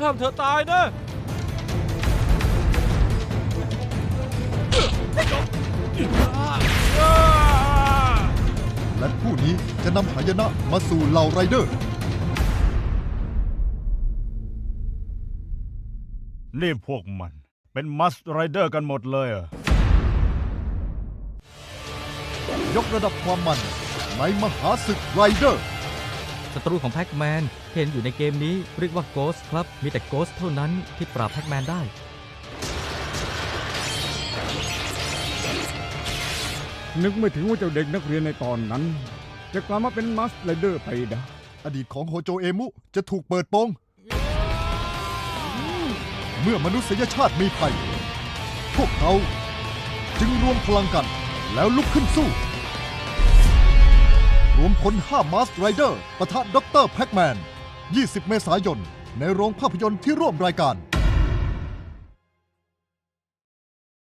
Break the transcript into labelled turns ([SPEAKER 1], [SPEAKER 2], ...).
[SPEAKER 1] ห้ามเธอตายนะ
[SPEAKER 2] และผู้นี้จะนำหายนะมาสู่เหล่าไรเดอร์
[SPEAKER 3] นี่พวกมันเป็นมัสไรเดอร์กันหมดเลยเหรอะ
[SPEAKER 2] ยกระดับความมันในมหาศึกไรเดอร์
[SPEAKER 4] ศัตรูของแพ็กแมน ที่เห็นอยู่ในเกมนี้เรียกว่าโกสครับ มีแต่โกสเท่านั้นที่ปราบแพ็กแมนได้
[SPEAKER 5] นึกไม่ถึงว่าเจ้าเด็กนักเรียนในตอนนั้น จะกลับมาเป็นมัสไลเดอร์ไปได้
[SPEAKER 2] อดีตของโฮโจเอมุจะถูกเปิดโปง เมื่อมนุษยชาติมีภัย พวกเขาจึงรวมพลังกันแล้วลุกขึ้นสู้ รวมพล5มาสไรเดอร์ปะทะด็อกเตอร์แพ็กแมน 20 เมษายน ในโรงภาพยนตร์ที่ร่วมรายการ